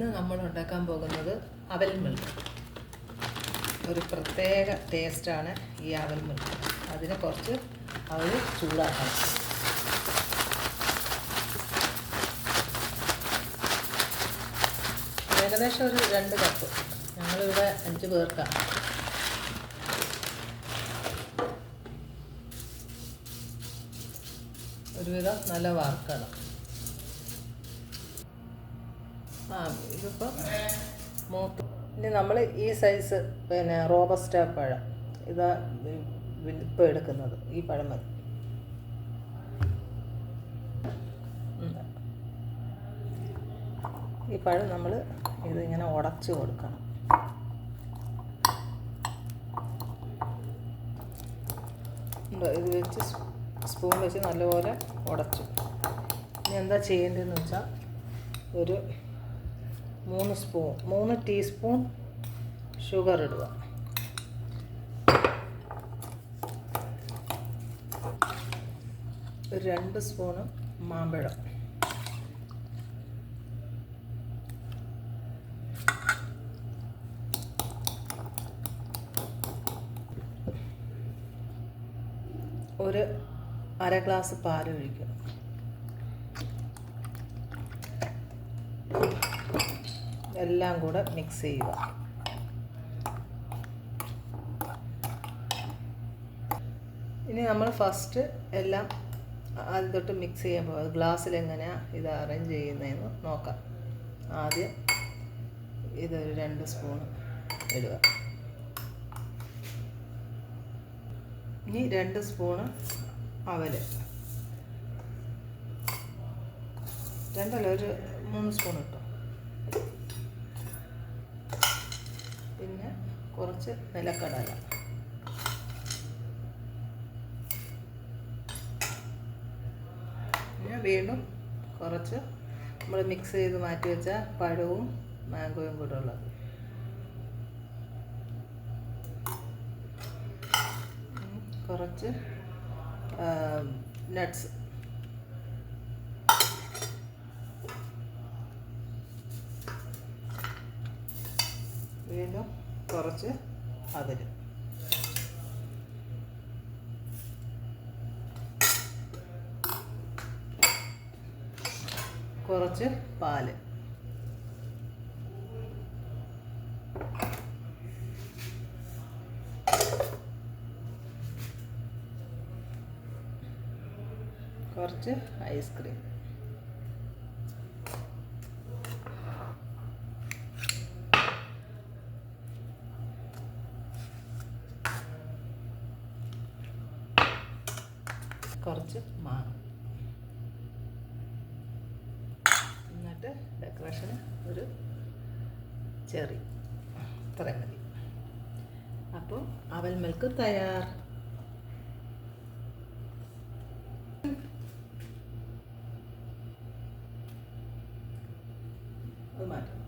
ഇന്ന് നമ്മൾ ഉണ്ടാക്കാൻ പോകുന്നത് അവൽ മിൽക്ക് ഒരു പ്രത്യേക ടേസ്റ്റാണ് ഈ അവൽ മിൽക്ക് അതിനെ കുറച്ച് അവൽ ചൂടാക്കണം. ഏകദേശം ഒരു രണ്ട് കപ്പ് ഞങ്ങളിവിടെ അഞ്ച് പേർക്കാണ്. ഒരുവിധം നല്ല വാർക്കണം ഇനി നമ്മൾ ഈ സൈസ് പിന്നെ റോബസ്റ്റ പഴം. ഇതാ ഇപ്പോൾ എടുക്കുന്നത്. ഈ പഴം മതി. ഈ പഴം നമ്മൾ ഇതിങ്ങനെ ഉടച്ച് കൊടുക്കണം? ഇത് വെച്ച് സ്പൂൺ വെച്ച് നല്ലപോലെ ഉടച്ചു. ഇനി എന്താ ചെയ്യേണ്ടതെന്ന് വെച്ചാൽ ഒരു മൂന്ന് സ്പൂൺ മൂന്ന് ടീസ്പൂൺ ഷുഗർ ഇടുക. രണ്ട് സ്പൂണ് മാമ്പഴം. ഒരു അര ഗ്ലാസ് പാൽ ഒഴിക്കുക. എല്ലാം കൂടെ മിക്സ് ചെയ്യുക. ഇനി നമ്മൾ ഫസ്റ്റ് എല്ലാം ആദ്യം തൊട്ട് മിക്സ് ചെയ്യാൻ പോകും ഗ്ലാസ്സിൽ എങ്ങനെയാണ് ഇത് അറേഞ്ച് ചെയ്യുന്നതെന്ന് നോക്കാം. ആദ്യം ഇതൊരു രണ്ട് സ്പൂൺ ഇടുക. ഇനി രണ്ട് സ്പൂണ് അവൽ. രണ്ടല്ല ഒരു മൂന്ന് സ്പൂൺ ഇട്ടോ. പിന്നെ കുറച്ച് നിലക്കടല പിന്നെ വീണ്ടും കുറച്ച് നമ്മൾ മിക്സ് ചെയ്ത് മാറ്റി വെച്ച പഴവും മാംഗോയും കൂടെ ഉള്ളത്. കുറച്ച് നട്ട്സ് വീണ്ടും കുറച്ച് അതിര് കുറച്ച് പാൽ. കുറച്ച് ഐസ്ക്രീം. കുറച്ച് മാങ്ങ എന്നിട്ട് ഡെക്കറേഷന് ഒരു ചെറി. ഇത്രയും മതി. അപ്പോൾ അവൽ മിൽക്ക് തയ്യാർ. അത് മാറ്റാം